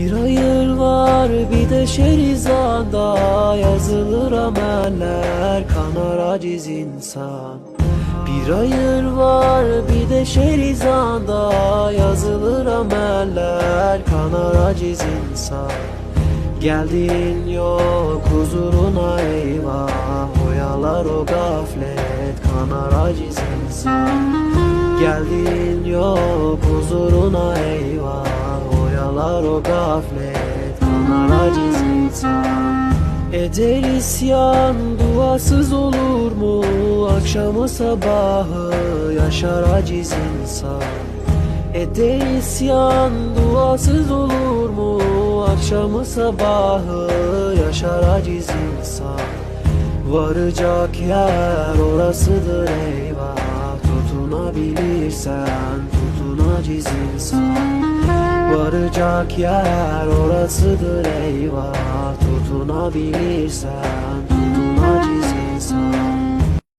Bir hayır var bir de şerizada Yazılır ameller kanar aciz insan. Bir hayır var bir de şerizada Yazılır ameller kanar aciz insan. Geldin yok huzuruna eyvah Oyalar o gaflet kanar aciz insan. Geldin yok huzuruna eyvah Oyalar o gaflet kanar aciz insan Eder isyan duasız olur mu? Akşamı sabahı yaşar aciz insan Eder isyan duasız olur mu? Akşamı sabahı yaşar aciz insan Varacak yer orasıdır eyvah Tutunabilirsen tutun aciz insan Varacak yer orasıdır eyvah. Tutunabilirsen